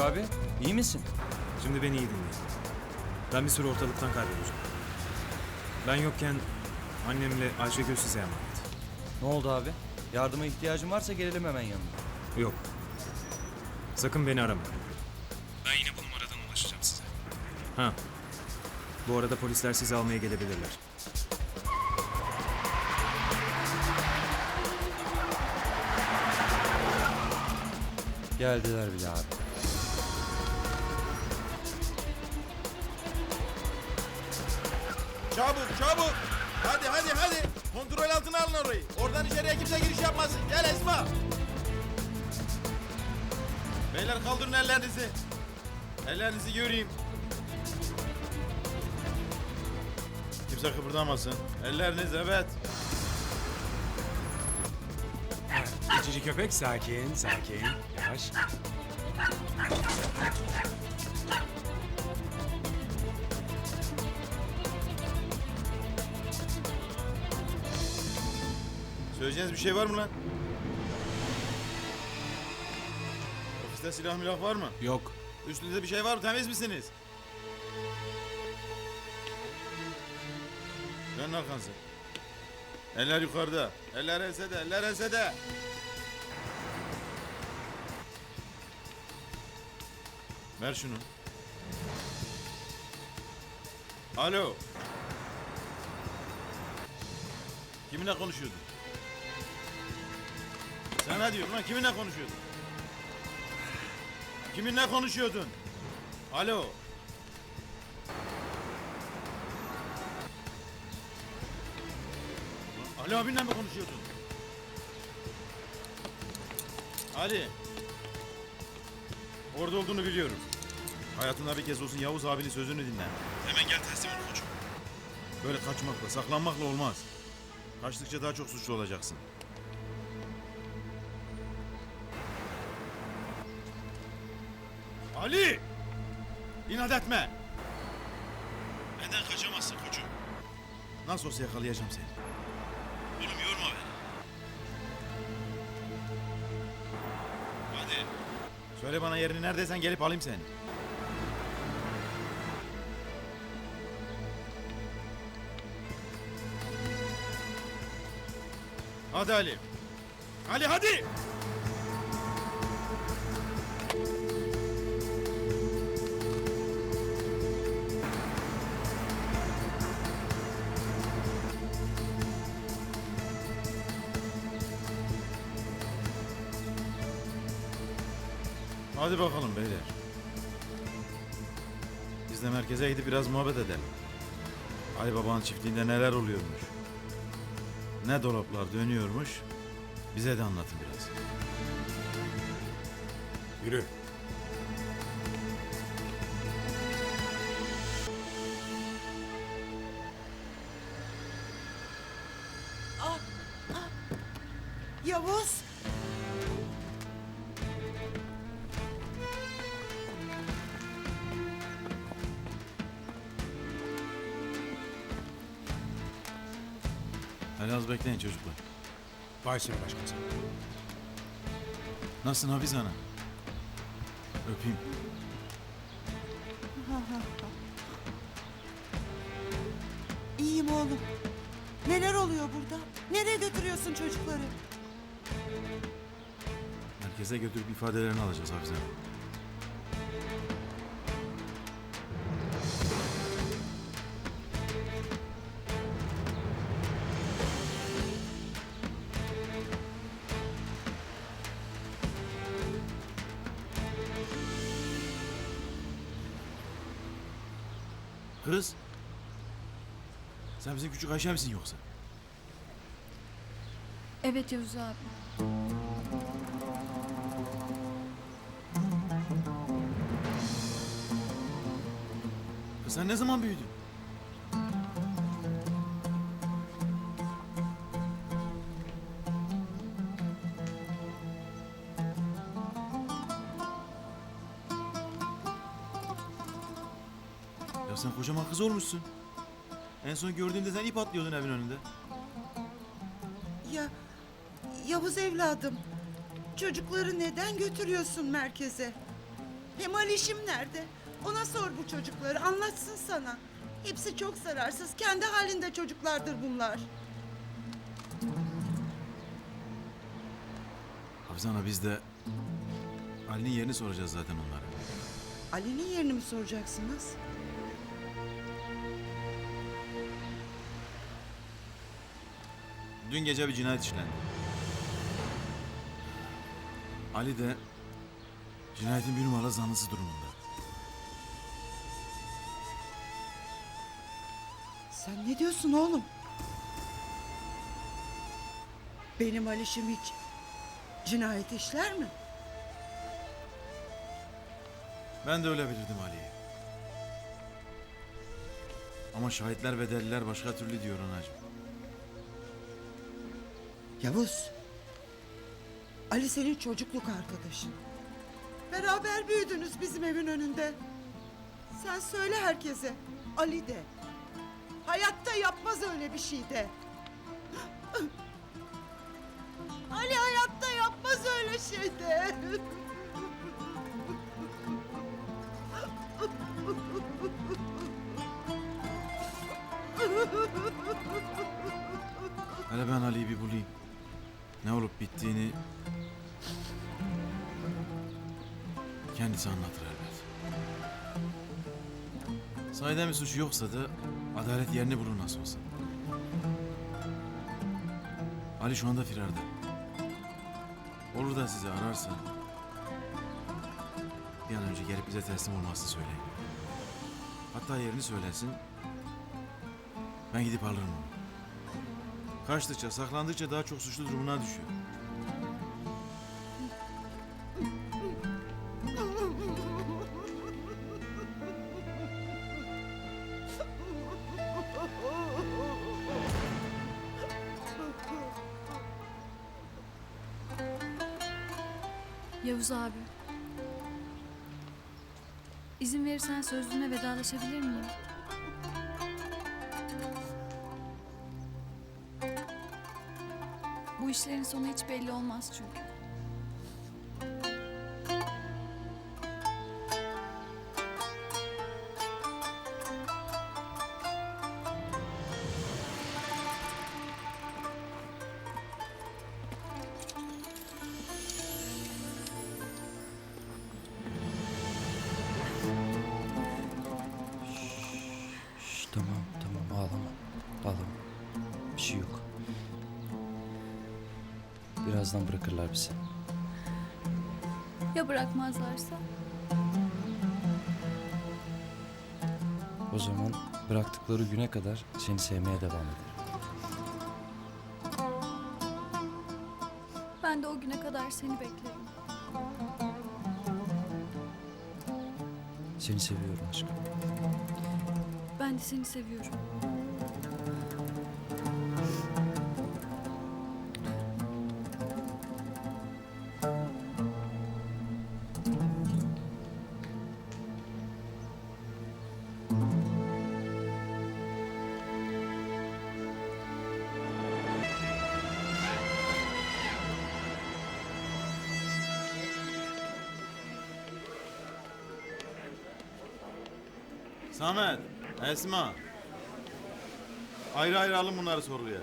abi? İyi misin? Şimdi beni iyi dinleyin. Ben bir süre ortalıktan kaybolacağım. Ben yokken annemle Ayşegül size emanet. Ne oldu abi? Yardıma ihtiyacın varsa gelelim hemen yanına. Yok. Sakın beni aramayın. Ben yine bu numaradan ulaşacağım size. Ha. Bu arada polisler sizi almaya gelebilirler. Geldiler bile abi. Çabuk çabuk. Hadi hadi hadi. Kontrol altına alın orayı. Oradan içeriye kimse giriş yapmasın. Gel Esma. Beyler kaldırın ellerinizi. Ellerinizi göreyim. Kimse kıpırdamasın. Elleriniz evet. Geçici köpek sakin, sakin. Yavaş. Söyleyeceğiniz bir şey var mı lan? Ofiste silah milah var mı? Yok. Üstünüzde bir şey var mı? Temiz misiniz? Dönün arkanızı. Eller yukarıda. Eller ensede. Eller ensede. Ver şunu. Alo. Kiminle konuşuyordun? Sana diyorum lan kiminle konuşuyordun? Kiminle konuşuyordun? Alo. Ali abinle mi konuşuyordun? Ali. Orada olduğunu biliyorum. Hayatında bir kez olsun Yavuz abinin sözünü dinle. Hemen gel teslim ol koçum. Böyle kaçmakla, saklanmakla olmaz. Kaçtıkça daha çok suçlu olacaksın. Ali! İnat etme! Benden kaçamazsın koçum. Nasıl olsa yakalayacağım seni. Oğlum yorma beni. Hadi. Söyle bana yerini neredeysen gelip alayım seni. Hadi Ali. Ali hadi! Hadi bakalım beyler. Biz de merkeze gidip biraz muhabbet edelim. Ali Baba'nın çiftliğinde neler oluyormuş. Ne dolaplar dönüyormuş. Bize de anlatın biraz. Yürü. Yavuz. Hadi az bekleyin çocuklar. Başüstüne başkomiserim. Nasılsın Hafize Ana? Öpeyim. İyiyim oğlum. Neler oluyor burada? Nereye götürüyorsun çocukları? Merkeze götürüp ifadelerini alacağız Hafize Ana. Kız. Sen bizim küçük Ayşe misin yoksa? Evet Yavuz abi. Kız sen ne zaman büyüdün? Ya sen kocaman kız olmuşsun. En son gördüğümde sen ip atlıyordun evin önünde. Ya Yavuz evladım. Çocukları neden götürüyorsun merkeze? Hem Alişim nerede? Ona sor bu çocukları anlatsın sana. Hepsi çok zararsız. Kendi halinde çocuklardır bunlar. Hafize ana biz de Ali'nin yerini soracağız zaten onlara. Ali'nin yerini mi soracaksınız? Dün gece bir cinayet işlendi. Ali de cinayetin bir numaralı zanlısı durumunda. Sen ne diyorsun oğlum? Benim Alişim hiç cinayet işler mi? Ben de öyle bilirdim Ali'yi. Ama şahitler ve deliller başka türlü diyor anacığım. Yavuz. Ali senin çocukluk arkadaşın. Beraber büyüdünüz bizim evin önünde. Sen söyle herkese. Ali de. Hayatta yapmaz öyle bir şey de. Ali hayatta yapmaz öyle şey de. Hele ben Ali'yi bir bulayım. Ne olup bittiğini kendisi anlatır elbet. Sahiden bir suçu yoksa da adalet yerini bulur nasıl olsa. Ali şu anda firarda. Olur da sizi ararsa bir an önce gelip bize teslim olmasını söyleyin. Hatta yerini söylesin. Ben gidip alırım onu. Kaçtıkça, saklandıkça daha çok suçlu durumuna düşüyor. Yavuz abi. İzin verirsen sözlüğüne vedalaşabilir miyim? İşlerin sonu hiç belli olmaz çünkü. Tamam tamam. Ağlama. Birazdan bırakırlar bizi. Ya bırakmazlarsa? O zaman bıraktıkları güne kadar seni sevmeye devam ederim. Ben de o güne kadar seni beklerim. Seni seviyorum aşkım. Ben de seni seviyorum. Samet, Esma. Ayrı ayrı alın bunları sorguya.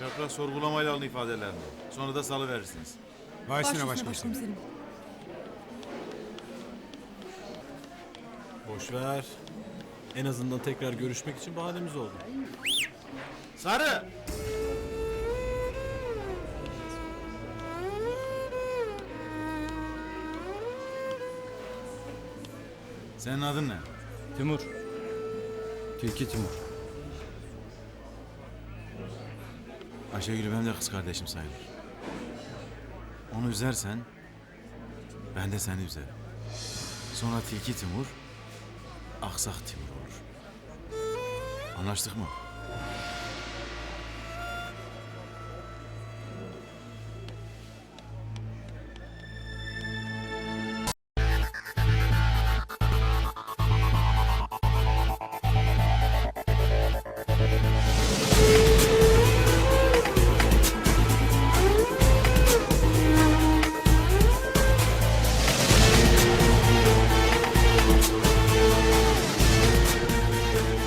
Çapraz sorgulamayla alın ifadelerini. Sonra da salı verirsiniz. Başüstüne başkomiserim. Boş ver. En azından tekrar görüşmek için bahanemiz oldu. Sarı! Senin adın ne? Timur. Tilki Timur. Ayşegül benim de kız kardeşim sayılır. Onu üzersen ben de seni üzerim. Sonra Tilki Timur, Aksak Timur olur. Anlaştık mı?